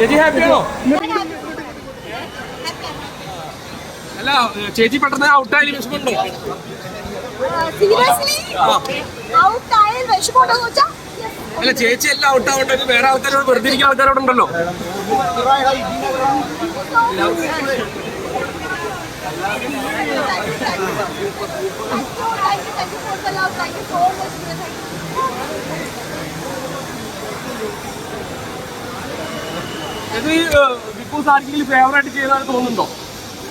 ചേച്ചി ഹാപ്പിയാണോ അല്ല ചേച്ചി പെട്ടെന്ന് ഔട്ടായി വിഷമമുണ്ടോ ഔട്ട് അല്ല ചേച്ചി എല്ലാം ഔട്ടാവട്ടെ വേറെ ആൾക്കാരോട് വെറുതെ ഇരിക്കുന്ന ആൾക്കാരോട് ഉണ്ടല്ലോ ഇത് ഈ, ബിഗ് ബോസ് ആർക്കെങ്കിലും ഫേവറായിട്ട് ചെയ്തതായിട്ട് തോന്നുന്നുണ്ടോ?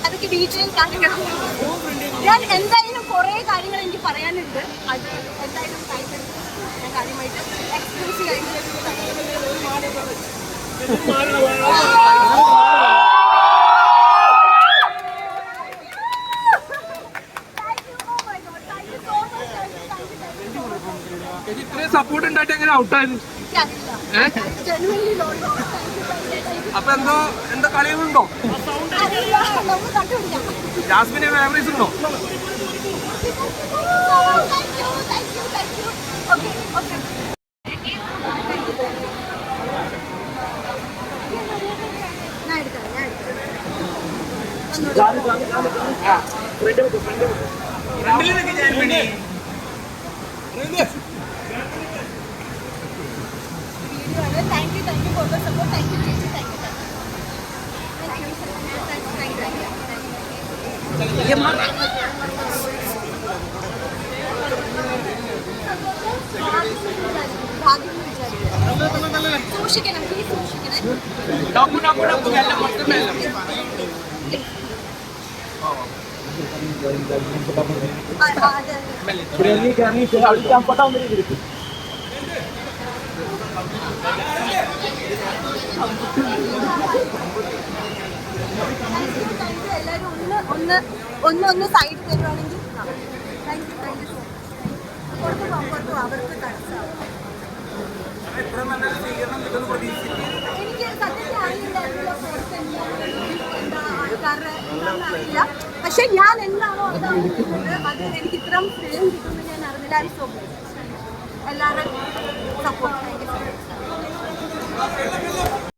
അതൊക്കെ ഡീറ്റെയിൽ കാര്യങ്ങൾ ഞാൻ എന്തായാലും കുറേ കാര്യങ്ങൾ എനിക്ക് പറയാനുണ്ട്. അത് എന്തായാലും ഞാൻ കാര്യമായിട്ട് എക്സ്പീരിയൻസ് ചേച്ചി ഇത്രയും സപ്പോർട്ട് ഉണ്ടായിട്ട് എങ്ങനെ ഔട്ടായത് അപ്പൊ എന്തോ എന്തോ കളികളുണ്ടോ? ജാസ്മിന്. ഫേവറേറ്റ്സ് ഉണ്ടോ thank you thank you for the support thank you thank you thank you thank you thank you ഭാഗ്യം വിചാരിക്കുക സൂക്ഷിക്കണം പ്ലീസ് സൂക്ഷിക്കണം ഡോക്കു ഡോക്കു ഡോക്കു എല്ലാം മൊത്തം എല്ലാം ആ, ആ, അതെ താങ്ക് യു താങ്ക് യു എല്ലാവരും ഒന്ന് ഒന്ന് ഒന്ന് സൈഡ് തരുവാണെങ്കിൽ thank you thank you so much പുറത്ത് പോകാം പുറത്ത് പോകാം. അവർക്ക് തടസ്സമാവും. എനിക്ക് സത്യത്തിൽ അറിയില്ലായിരുന്നല്ലോ പുറത്ത് എന്താ ആൾക്കാരുടെ എന്താണെന്ന് അറിയില്ല. പക്ഷെ ഞാൻ എന്താണോ അതാണ് അത് എനിക്ക് ഇത്രയും ഫ്രെയിം കിട്ടുമെന്ന് ഞാൻ അറിഞ്ഞില്ല. ഐ സോ എല്ലാവരുടെയും support thank you so much